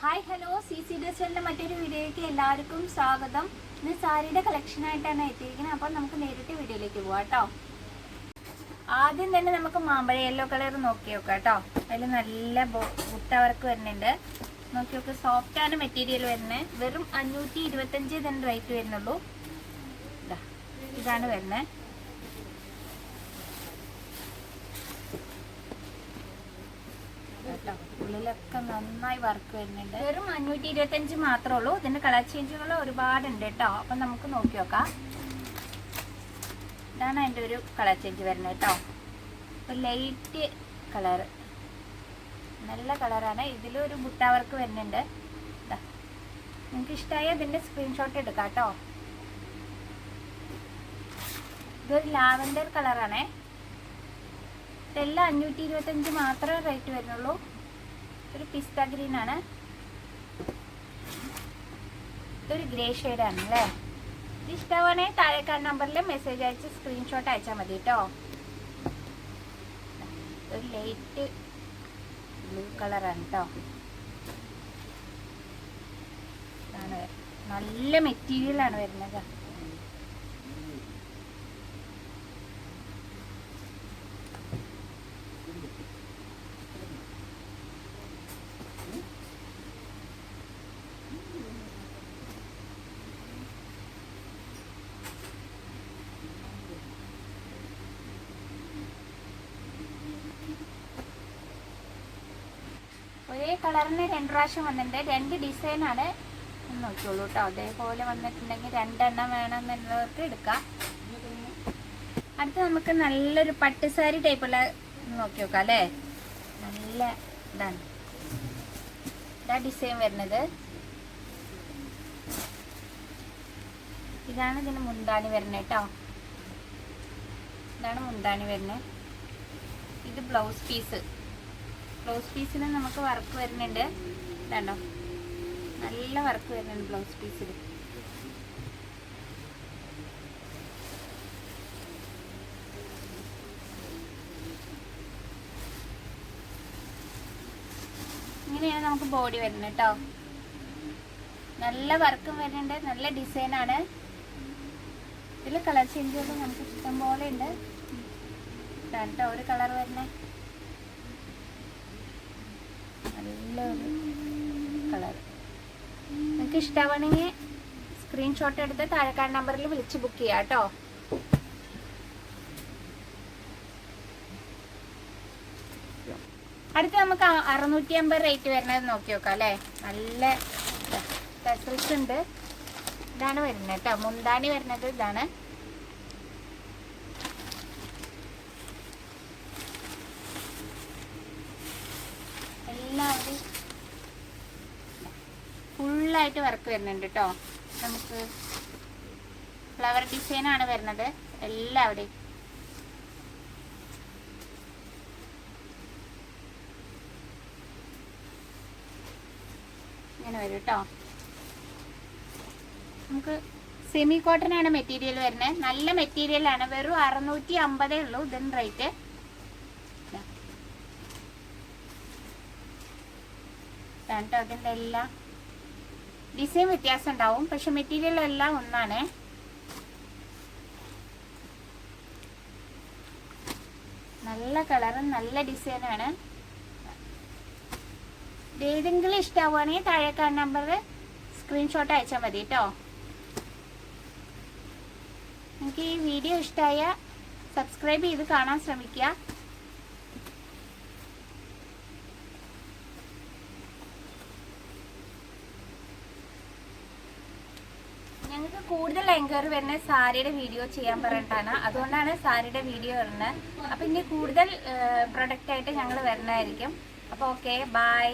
Hi hello C C ഡ്രസ്സിന്റെ മറ്റൊരു വീഡിയോയിലേക്ക് എല്ലാവർക്കും സ്വാഗതം. ഇന്ന് സാരിയുടെ കളക്ഷൻ ആയിട്ടാണ് എത്തിയിരിക്കുന്നത്. അപ്പോൾ നമുക്ക് നേരിട്ട് വീഡിയോയിലേക്ക് പോവാം കേട്ടോ. ആദ്യം തന്നെ നമുക്ക് മാമ്പഴ യെല്ലോ കളർ നോക്കി നോക്കാം കേട്ടോ. അതിൽ നല്ല ബുട്ട വർക്ക് വരുന്നുണ്ട്. നോക്കി നോക്ക് സോഫ്റ്റ് ആണ് മെറ്റീരിയൽ വരുന്നത്. വെറും അഞ്ഞൂറ്റി ഇരുപത്തഞ്ച് തന്നെ റേറ്റ് വരുന്നുള്ളൂ. ഇതാ ഇതാണ് വരുന്നത് കേട്ടോ ഉള്ളിലൊക്കെ നന്നായി വർക്ക് വരുന്നുണ്ട്. വെറും അഞ്ഞൂറ്റി ഇരുപത്തഞ്ച് മാത്രമേ ഉള്ളൂ. ഇതിന്റെ കളർ ചേഞ്ചുകൾ ഒരുപാടുണ്ട് കേട്ടോ. അപ്പൊ നമുക്ക് നോക്കി നോക്കാം. ഇതാണ് അതിന്റെ ഒരു കളർ ചേഞ്ച് വരുന്നത് കേട്ടോ. ഒരു ലൈറ്റ് കളർ നല്ല കളറാണ്. ഇതിലൊരു മുട്ട വർക്ക് വരുന്നുണ്ട്. നിങ്ങൾക്ക് ഇഷ്ടമായ ഇതിന്റെ സ്ക്രീൻഷോട്ട് എടുക്കാം കേട്ടോ. ഇതൊരു ലാവൻഡർ കളറാണേ. ഇതെല്ലാം അഞ്ഞൂറ്റി ഇരുപത്തഞ്ച് മാത്രമേ റേറ്റ് വരുന്നുള്ളൂ. ഒരു പിസ്ത ഗ്രീൻ ആണ്. ഇതൊരു ഗ്രേ ആണ് അല്ലേ? ഇത് ഇഷ്ടമാണെങ്കിൽ താഴേക്കാൻ നമ്പറിൽ മെസ്സേജ് അയച്ച് സ്ക്രീൻഷോട്ട് അയച്ചാൽ മതി കേട്ടോ ഒരു ലൈറ്റ് ബ്ലൂ കളറാണ് കേട്ടോ നല്ല മെറ്റീരിയൽ ആണ് വരുന്നത്. ഒരേ കളറിന് രണ്ട് പ്രാവശ്യം വന്നിട്ടുണ്ട്. രണ്ട് ഡിസൈനാണ് നോക്കിയോളൂ കേട്ടോ അതേപോലെ വന്നിട്ടുണ്ടെങ്കിൽ രണ്ടെണ്ണം വേണമെന്നുള്ളവർക്ക് എടുക്കാം. അടുത്ത് നമുക്ക് നല്ലൊരു പട്ടുസാരി ടൈപ്പുള്ള നോക്കി നോക്കാം അല്ലേ? നല്ല ഇതാണ്. ഇതാ ഡിസൈൻ വരുന്നത്. ഇതാണ് ഇതിന് മുന്താണി വരുന്നത് കേട്ടോ ഇതാണ് മുന്താണി വരുന്നത്. ഇത് ബ്ലൗസ് പീസ് ബ്ലൗസ് പീസിന് നമുക്ക് വർക്ക് വരുന്നുണ്ട്. ഇതാണ്ടോ? നല്ല വർക്ക് വരുന്നുണ്ട് ബ്ലൗസ് പീസിൽ ഇങ്ങനെയാണ് നമുക്ക് ബോഡി വരുന്നത് കേട്ടോ നല്ല വർക്കും വരുന്നുണ്ട്. നല്ല ഡിസൈനാണ് ഇതിൽ കളർ ചേഞ്ചുകൾ നമുക്ക് ഇഷ്ടം പോലെ ഉണ്ട് കേട്ടോ ഒരു കളർ വരുന്നത്. നല്ലൊരു കളർ. നിങ്ങൾക്ക് ഇഷ്ടമാണെങ്കിൽ സ്ക്രീൻഷോട്ട് എടുത്ത് താഴെക്കാട് നമ്പറിൽ വിളിച്ച് ബുക്ക് ചെയ്യാം കേട്ടോ. അടുത്ത് നമുക്ക് അറുന്നൂറ്റി അമ്പത് റേറ്റ് വരുന്നത് നോക്കി നോക്കാം അല്ലേ? നല്ല ഉണ്ട്. ഇതാണ് വരുന്നത് കേട്ടോ. മുന്താണി വരുന്നത് ഇതാണ്. എല്ലാവരും ഫുള്ളായിട്ട് വർക്ക് വരുന്നുണ്ട് കേട്ടോ നമുക്ക് ഫ്ലവർ ഡിസൈൻ ആണ് വരുന്നത്. എല്ലാവിടെയും. ഇങ്ങനെ വരും കേട്ടോ നമുക്ക് സെമി കോട്ടൺ ആണ് മെറ്റീരിയൽ വരുന്നത്. നല്ല മെറ്റീരിയൽ ആണ്. വെറും അറുന്നൂറ്റി അമ്പതേ ഉള്ളൂ. ഇതിന് റേറ്റ് കേട്ടോ അതിന്റെ എല്ലാം ഡിസൈൻ വ്യത്യാസം ഉണ്ടാവും പക്ഷെ മെറ്റീരിയൽ എല്ലാം ഒന്നാണ്. നല്ല കളറും നല്ല ഡിസൈനാണ് ഏതെങ്കിലും ഇഷ്ടമാവുകയാണെങ്കിൽ താഴേക്കാർ നമ്പറിൽ സ്ക്രീൻഷോട്ട് അയച്ചാൽ മതി കേട്ടോ. നിങ്ങൾക്ക് ഈ വീഡിയോ ഇഷ്ടമായ സബ്സ്ക്രൈബ് ചെയ്ത് കാണാൻ ശ്രമിക്കുക. ഞങ്ങൾക്ക് കൂടുതൽ എൻക്വയറി വരുന്ന സാരിയുടെ വീഡിയോ ചെയ്യാൻ പറഞ്ഞിട്ടാണ്. അതുകൊണ്ടാണ് സാരിയുടെ വീഡിയോ വരുന്നത്. അപ്പം ഇനി കൂടുതൽ പ്രൊഡക്റ്റായിട്ട് ഞങ്ങൾ വരുന്നതായിരിക്കും. അപ്പോൾ ഓക്കെ ബായ്